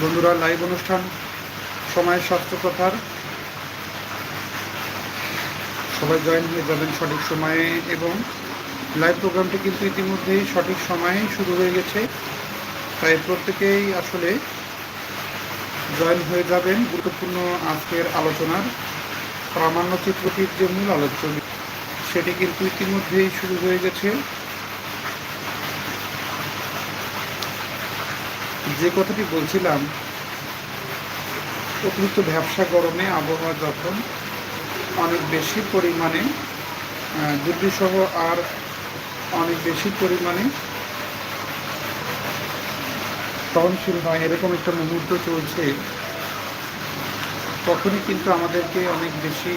বন্ধুরা, লাইভ অনুষ্ঠান, সময় স্বাস্থ্য কথার সবাই জয়েন হয়ে যাবেন সঠিক সময়ে এবং লাইভ প্রোগ্রামটি কিন্তু ইতিমধ্যেই সঠিক সময়ে শুরু হয়ে গেছে। তাই প্রত্যেকেই আসলে জয়েন হয়ে যাবেন। গুরুত্বপূর্ণ আজকের আলোচনার প্রামাণ্য চিত্রটির যে মূল আলোচনা সেটি কিন্তু ইতিমধ্যেই শুরু হয়ে গেছে। যে কথাটি বলছিলাম অতিরিক্ত ব্যবসা গরমে আবহাওয়া যখন অনেক বেশি পরিমাণে দুর্বিসহ আর অনেক বেশি পরিমাণে, সহনশীল হয়, এরকম একটা মুহূর্ত চলছে, তখনই কিন্তু আমাদেরকে অনেক বেশি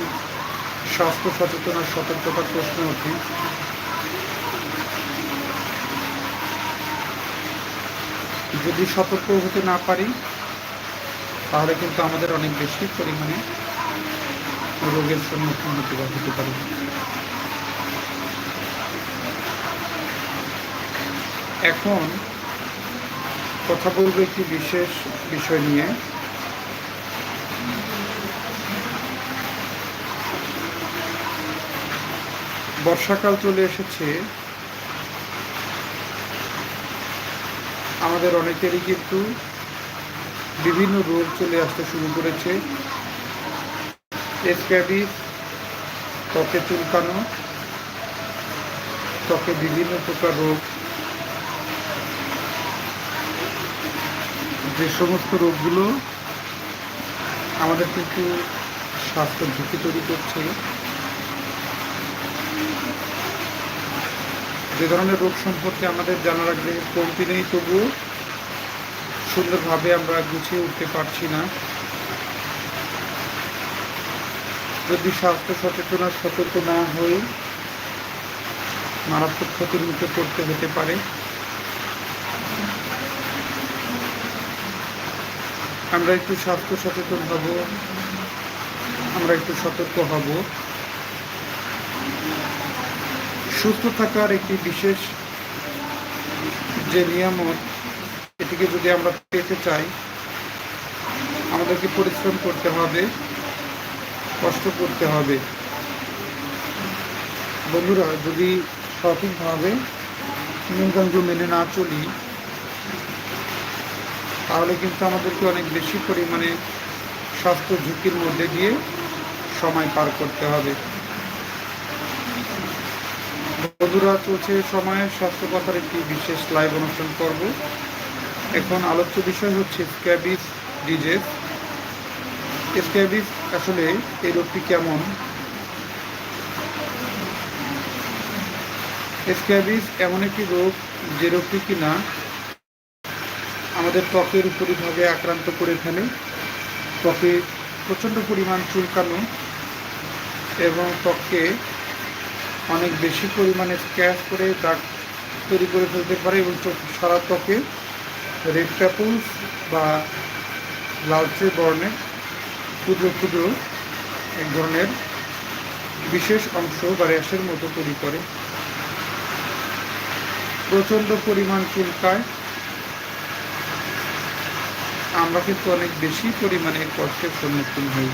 স্বাস্থ্য সচেতন আর সতর্কতার প্রশ্ন ওঠে। যদি সতর্ক হতে না পারি, তাহলে কিন্তু আমাদের অনেক বেশি পরিমাণে রোগের সম্মুখীন হতে হতে পারে। এখন কথা বলব একটি বিশেষ বিষয় নিয়ে। বর্ষাকাল চলে এসেছে। আমাদের অনেকেরই কিন্তু বিভিন্ন রোগ চলে আসতে শুরু করেছে। স্ক্যাবিস ত্বকে চুলকানো, ত্বকে বিভিন্ন প্রকার রোগ। যে সমস্ত রোগগুলো আমাদের কিন্তু স্বাস্থ্য ঝুঁকি তৈরি করছে। যে ধরনের রোগ সম্পর্কে আমাদের জানার আগ্রহে কমতি নেই তবুও সুন্দরভাবে আমরা গুছিয়ে উঠতে পারছি না। যদি স্বাস্থ্য সচেতনার সতর্ক না হয়ে মারাত্মক ক্ষতির মুখে পড়তে হতে পারে। আমরা একটু স্বাস্থ্য সচেতন হব, আমরা একটু সতর্ক হব। সুস্থ থাকার একটি বিশেষ যে নিয়ামত এটিকে যদি আমরা পেতে চাই, আমাদেরকে পরিশ্রম করতে হবে, কষ্ট করতে হবে। বন্ধুরা, যদি সঠিকভাবে নিয়মকানুন মেনে না চলি, তাহলে কিন্তু আমাদেরকে অনেক বেশি পরিমাণে স্বাস্থ্য ঝুঁকির মধ্যে দিয়ে সময় পার করতে হবে। বন্ধুরা চলছে সময়ের স্বাস্থ্যকতার একটি বিশেষ লাইভ অনুষ্ঠান করব এখন আলোচ্য বিষয় হচ্ছে স্ক্যাবিস ডিজেস স্ক্যাবিস আসলে এই রোগটি কেমন? স্ক্যাবিস এমন একটি রোগ যে রোগটি কিনা আমাদের ত্বকের উপরিভাগে আক্রান্ত করে ফেলে। ত্বকে প্রচণ্ড পরিমাণ চুলকানো এবং ত্বককে অনেক বেশি পরিমাণে স্ক্যাচ করে দাগ তৈরি করে ফেলতে পারে এবং সারা ত্বকে রেড প্যাপুলস বা লালচে বর্ণের ক্ষুদ্র ক্ষুদ্র এক ধরনের বিশেষ অংশ বা র্যাশের মতো তৈরি করে। প্রচণ্ড পরিমাণ চুলকায়। আমরা কিন্তু অনেক বেশি পরিমাণে কষ্টের সম্মুখীন হই।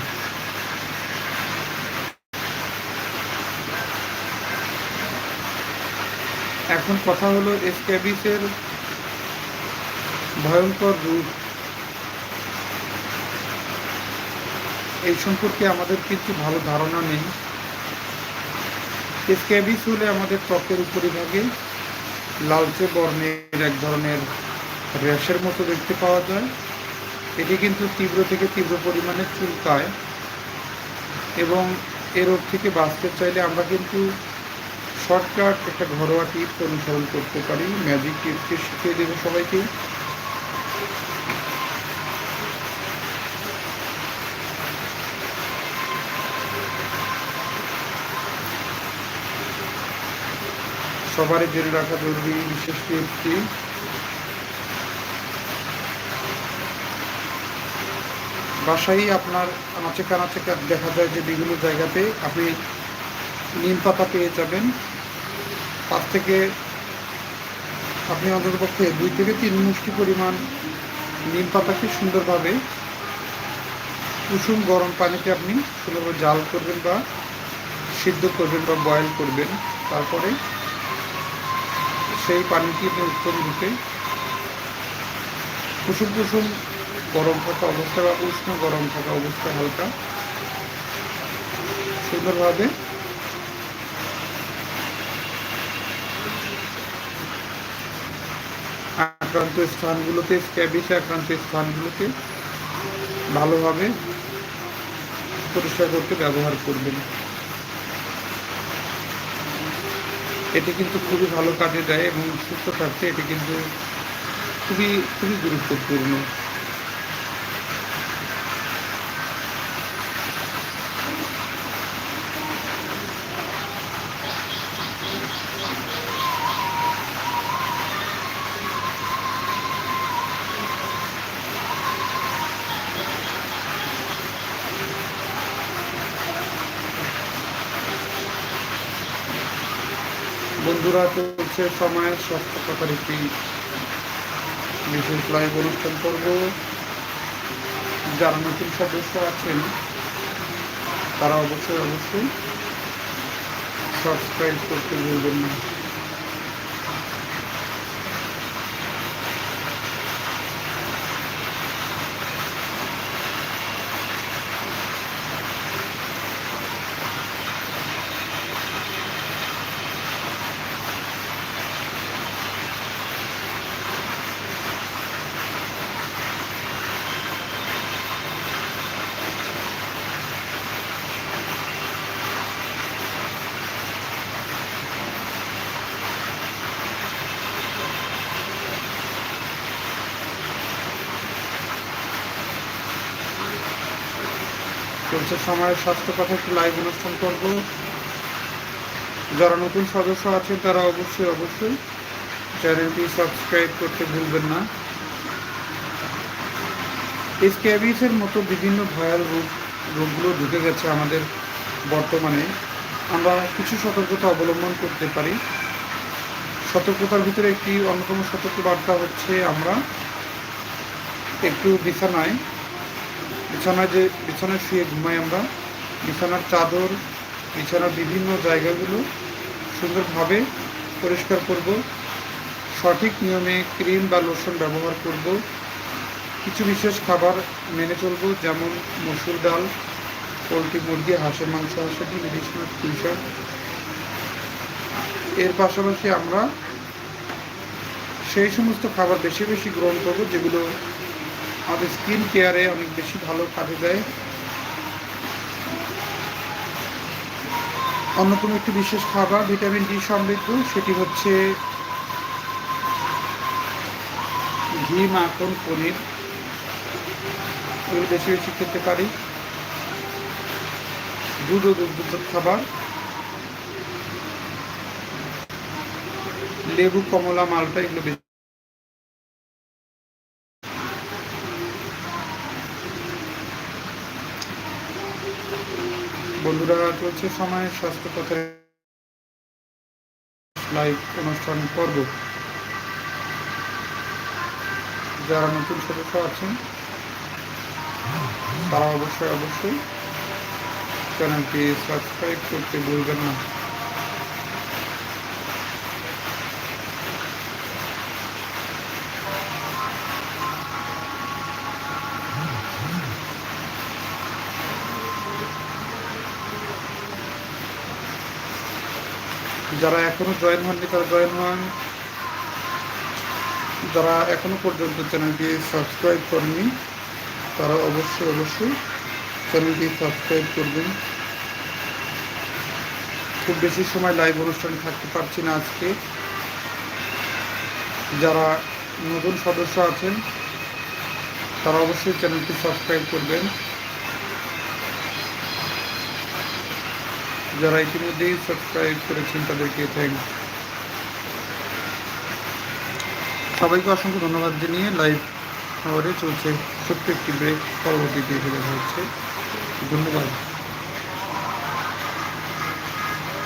এখন কথা হলো স্ক্যাবিসের ভয়ঙ্কর রূপ। এই সম্পর্কে আমাদের কিন্তু ভালো ধারণা নেই। স্ক্যাবিস হলে আমাদের ত্বকের উপরিভাগে লালচে বর্ণের এক ধরনের র্যাশের মতো দেখতে পাওয়া যায়। এটি কিন্তু তীব্র থেকে তীব্র পরিমাণে চুলকায় এবং এ রোগ থেকে বাঁচতে চাইলে আমরা কিন্তু শর্টকাট একটা ঘরোয়া টিপস অনুসরণ করতে পারি। ম্যাজিক টিপসকে শিখিয়ে দেবে সবাইকে। সবারই জেনে রাখা জরুরি বিশেষ টিপসটি বাসায় আপনার আনাচে কানাচে দেখা যায় যে বিভিন্ন জায়গাতে আপনি নিম পাতা পেয়ে যাবেন। তার থেকে আপনি অন্ততপক্ষে দুই থেকে তিন মুষ্টি পরিমাণ নিম পাতাকে সুন্দরভাবে কুসুম গরম পানিতে আপনি সুন্দরভাবে জাল করবেন বা সিদ্ধ করবেন বা বয়েল করবেন। তারপরে সেই পানিটি আপনি উত্তম রূপে কুসুম কুসুম গরম থাকা অবস্থা বা উষ্ণ গরম থাকা অবস্থায় হালকা সুন্দরভাবে আক্রান্ত স্থানগুলোতে স্ক্যাবিসে আক্রান্ত স্থানগুলোতে ভালোভাবে পরিষ্কার করতে ব্যবহার করবেন। এটি কিন্তু খুবই ভালো কাজে দেয় এবং সুস্থ থাকতে এটি কিন্তু খুবই খুবই গুরুত্বপূর্ণ। বন্ধুরা চলছে সময়ের স্বাস্থ্যকতার একটি বিশেষ লাইভ অনুষ্ঠান করব। যারা নতুন সদস্য আছেন, তারা অবশ্যই অবশ্যই সাবস্ক্রাইব করতে বলবেন না। চলছে সময়ের স্বাস্থ্য কথা একটি লাইভ অনুষ্ঠান করব। যারা নতুন সদস্য আছেন, তারা অবশ্যই অবশ্যই চ্যানেলটি সাবস্ক্রাইব করতে ভুলবেন না। স্ক্যাবিসের মতো বিভিন্ন ভয়াল রোগ, রোগগুলো ঢুকে গেছে আমাদের বর্তমানে। আমরা কিছু সতর্কতা অবলম্বন করতে পারি। সতর্কতার ভিতরে একটি অন্যতম সতর্ক বার্তা হচ্ছে আমরা একটু বিছানায় বিছানায় যে বিছানায় শুয়ে ঘুমাই আমরা। বিছানার চাদর, বিছানার বিভিন্ন জায়গাগুলো সুন্দরভাবে পরিষ্কার করব। সঠিক নিয়মে ক্রিম বা লোশন ব্যবহার করব। কিছু বিশেষ খাবার মেনে চলব, যেমন মসুর ডাল, পোলট্রি মুরগি, হাঁসের মাংস, হাঁসের ডিম, ইলিশ এর পাশাপাশি আমরা সেই সমস্ত খাবার বেশি বেশি গ্রহণ করব, যেগুলো আমাদের স্কিন কেয়ারে অনেক বেশি ভালো কাজে দেয়। অন্যতম একটি বিশেষ খাবার, ভিটামিন ডি সমৃদ্ধ, সেটি হচ্ছে ঘি, মাখন, পনির। এগুলো বেশি বেশি খেতে পারি। দুধ ও দুগ্ধ খাবার। লেবু, কমলা, মালটা এগুলো বেশি বন্ধুরা চলছে সময় স্বাস্থ্য কথা লাইভ অনুষ্ঠান পর্ব। যারা নতুন সদস্য আছেন, তারা অবশ্যই অবশ্যই চ্যানেলটি সাবস্ক্রাইব করতে ভুলবেন না। যারা এখনও জয়েন হননি তারা জয়েন হন। যারা এখনও পর্যন্ত চ্যানেলটি সাবস্ক্রাইব করেনি তারা অবশ্যই অবশ্যই চ্যানেলটি সাবস্ক্রাইব করবেন। খুব বেশি সময় লাইভ অনুষ্ঠানে থাকতে পারছি না আজকে। যারা নতুন সদস্য আছেন, তারা অবশ্যই চ্যানেলটি সাবস্ক্রাইব করবেন। যারা ইতিমধ্যেই সাবস্ক্রাইব করেছেন তাদেরকে থ্যাংক সবাইকে অসংখ্য ধন্যবাদ জানিয়ে লাইভ খাবারে চলছে ছোট্ট একটি ব্রেক পরবর্তীতে দেখা হচ্ছে। ধন্যবাদ।